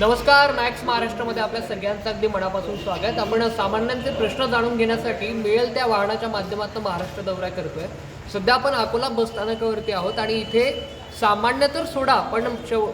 नमस्कार मॅक्स महाराष्ट्रामध्ये आपल्या सगळ्यांचं अगदी मनापासून स्वागत. आपण सामान्यांचे प्रश्न जाणून घेण्यासाठी मिळेल त्या वाहनाच्या माध्यमातून महाराष्ट्र दौरा करतोय. सध्या आपण अकोला बस स्थानकावरती आहोत आणि इथे सामान्य तर सोडा पण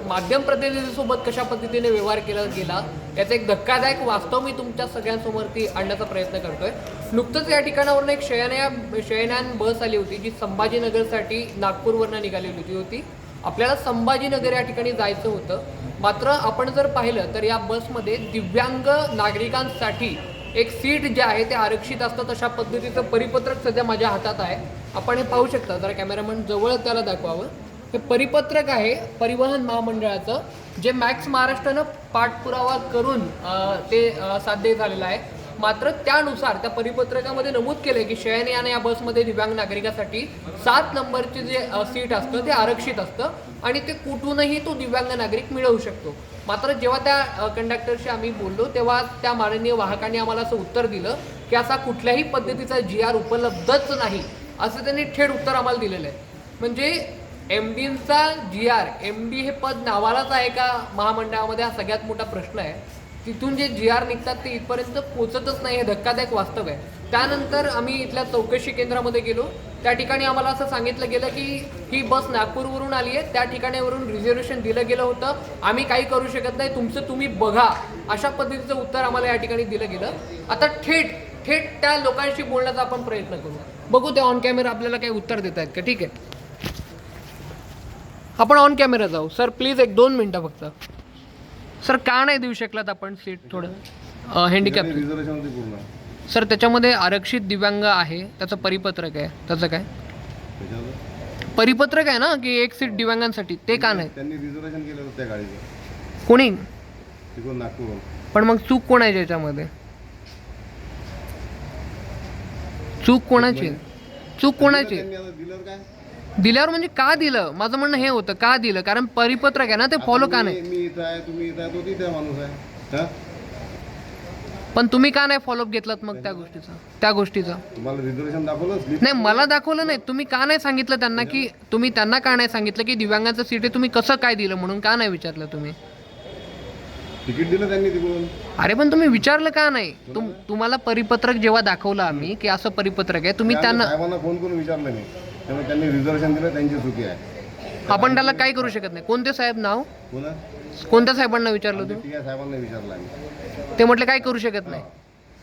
माध्यम प्रतिनिधीसोबत कशा पद्धतीने व्यवहार केला गेला याचा एक धक्कादायक वास्तव मी तुमच्या सगळ्यांसमोरती आणण्याचा प्रयत्न करतोय. नुकतंच या ठिकाणावरून एक शयनया शयनयान बस आली होती जी संभाजीनगरसाठी नागपूरवरनं निघालेली होती होती. आपल्याला संभाजीनगर या ठिकाणी जायचं होतं. मात्र आपण जर पाहिलं तर या बसमध्ये दिव्यांग नागरिकांसाठी एक सीट जे आहे ते आरक्षित असतं अशा पद्धतीचं परिपत्रक सध्या माझ्या हातात आहे. आपण हे पाहू शकता. जरा कॅमेरामॅन जवळ त्याला दाखवावं. हे परिपत्रक आहे परिवहन महामंडळाचं जे मॅक्स महाराष्ट्रानं पाठपुरावा करून ते साध्य झालेलं आहे. मात्र त्यानुसार त्या परिपत्रकामध्ये नमूद केलंय की शयनयान या बसमध्ये दिव्यांग नागरिकासाठी सात नंबरचे जे सीट असतं ते आरक्षित असतं आणि ते कुठूनही तो दिव्यांग नागरिक मिळवू शकतो. मात्र जेव्हा त्या कंडक्टरशी आम्ही बोललो तेव्हा त्या माननीय वाहकाने आम्हाला असं उत्तर दिलं की असा कुठल्याही पद्धतीचा जी आर उपलब्धच नाही असं त्यांनी थेट उत्तर आम्हाला दिलेलं आहे. म्हणजे एम डींचा जी आर एम डी हे पद नावालाच आहे का महामंडळामध्ये? हा सगळ्यात मोठा प्रश्न आहे. तिथून जे जी आर निघतात ते इथपर्यंत पोचतच नाही हे धक्कादायक वास्तव आहे. त्यानंतर आम्ही इथल्या चौकशी केंद्रामध्ये गेलो. त्या ठिकाणी आम्हाला असं सांगितलं गेलं की ही बस नागपूरवरून आली आहे. त्या ठिकाणावरून रिझर्वेशन दिलं गेलं होतं. आम्ही काही करू शकत नाही. तुमचं तुम्ही बघा. अशा पद्धतीचं उत्तर आम्हाला या ठिकाणी दिलं गेलं. आता थेट थेट त्या लोकांशी बोलण्याचा आपण प्रयत्न करू. बघू ते ऑन कॅमेरा आपल्याला काही उत्तर देत आहेत का? ठीक आहे. आपण ऑन कॅमेरा जाऊ. सर प्लीज एक दोन मिनटं फक्त. सर का नाही देऊ शकलात आपण सीट थोडं? हँडिकॅप सर त्याच्यामध्ये आरक्षित दिव्यांग आहे त्याचं परिपत्रक आहे त्याचं काय? परिपत्रक आहे ना की एक सीट दिव्यांगांसाठी ते का नाही? त्यांनी रिझर्वेशन केलं होतं त्या गाडीचं. कोणी? पण मग चूक कोणाची याच्यामध्ये चूक कोणाची? आहे? चूक कोणाची? दिल्यावर म्हणजे का दिलं? माझं म्हणणं हे होतं का दिलं? कारण परिपत्रक आहे ना ते फॉलो का नाही? मी मी इथं आहे तुम्ही इथं आहे तो तिथे माणूस आहे. हा? पण तुम्ही का नाही फॉलोअप घेतलात मग त्या गोष्टीचा? त्या गोष्टीचा? तुम्हाला रिझर्वेशन दाखवलं स्लिप नाही मला दाखवलं नाही. तुम्ही का नाही सांगितलं त्यांना की तुम्ही त्यांना का नाही सांगितलं की दिव्यांगाचं सीट आहे तुम्ही कसं काय दिलं म्हणून का नाही विचारलं तुम्ही? तिकीट दिलं त्यांनी तिकडून. अरे पण तुम्ही विचारलं का नाही? तुम तुम्हाला परिपत्रक जेव्हा दाखवलं आम्ही की असं परिपत्रक आहे तुम्ही त्या त्यांना साहेबांना फोन करून विचारलं मी त्यामुळे त्यांनी रिझर्वेशन दिलं त्यांची चुकी आहे. आपण त्याला काही करू शकत नाही. कोणते साहेब नाव? पुन्हा कोणत्या साहेबांना विचारलं तुम्ही टी आय साहेबांना विचारलं आम्ही. ते म्हटले काही करू शकत नाही.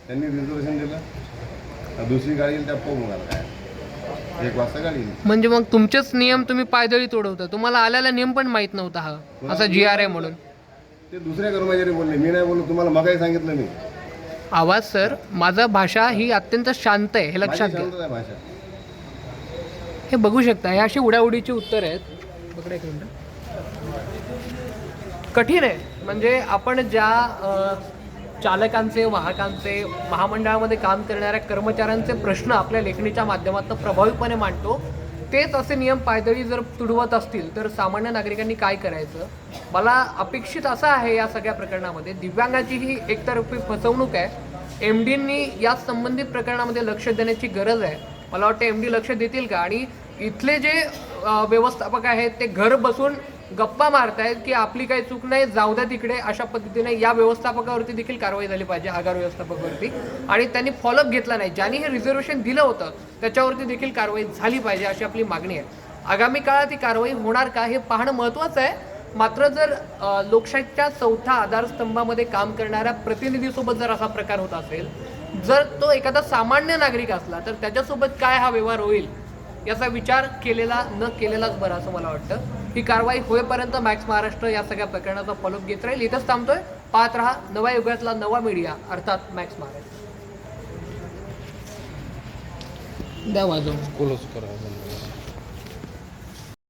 त्यांनी रिझर्वेशन दिलं. आता दुसरी गाडी येईल त्या काय? एक वाजता गाडी येईल. म्हणजे मग तुमचेच नियम तुम्ही पायदळी तोडवता. तुम्हाला आलेला नियम पण माहीत नव्हता हा. असा जी आर आहे म्हणून. ते दुसऱ्या कर्मचारी बोलले. मी नाही बोललो. तुम्हाला मगाही सांगितलं मी. आवाज सर. माझा भाषा ही अत्यंत शांत आहे. हे लक्षात माझी घ्या. शांतता आहे भाषा. हे बघू शकता हे अशी उडाउडीची उत्तर आहेत. एक कठीण आहे. म्हणजे आपण ज्या चालकांचे वाहकांचे महामंडळामध्ये काम करणाऱ्या कर्मचाऱ्यांचे प्रश्न आपल्या लेखणीच्या माध्यमातून प्रभावीपणे मांडतो तेच असे नियम पायदळी जर तुडवत असतील तर सामान्य नागरिकांनी काय करायचं? मला अपेक्षित असं आहे या सगळ्या प्रकरणामध्ये दिव्यांगाची ही एकतर्फी फसवणूक आहे. एम डींनी या संबंधित प्रकरणामध्ये लक्ष देण्याची गरज आहे. मला वाटतं एम डी लक्ष देतील का? आणि इथले जे व्यवस्थापक आहेत ते घर बसून गप्पा मारतायत की आपली काही चूक नाही जाऊ द्या तिकडे अशा पद्धतीने या व्यवस्थापकावरती देखील कारवाई झाली पाहिजे आगार व्यवस्थापकावरती. आणि त्यांनी फॉलोअप घेतला नाही. ज्यांनी हे रिझर्वेशन दिलं होतं त्याच्यावरती देखील कारवाई झाली पाहिजे अशी आपली मागणी आहे. आगामी काळात ही कारवाई होणार का हे पाहणं महत्त्वाचं आहे. मात्र जर लोकशाहीच्या चौथ्या आधारस्तंभामध्ये काम करणाऱ्या प्रतिनिधीसोबत जर असा प्रकार होत असेल जर तो एखादा सामान्य नागरिक असला तर त्याच्यासोबत काय हा व्यवहार होईल याचा विचार केलेला न केलेलाच बरा असं मला वाटतं. ही कारवाई होईपर्यंत मॅक्स महाराष्ट्र या सगळ्या प्रकरणाचा फॉलोअप घेत राहील. इथंच थांबतोय. पाहत राहा नव्या युगातला नवा मीडिया अर्थात मॅक्स महाराष्ट्र. द्या वाजवून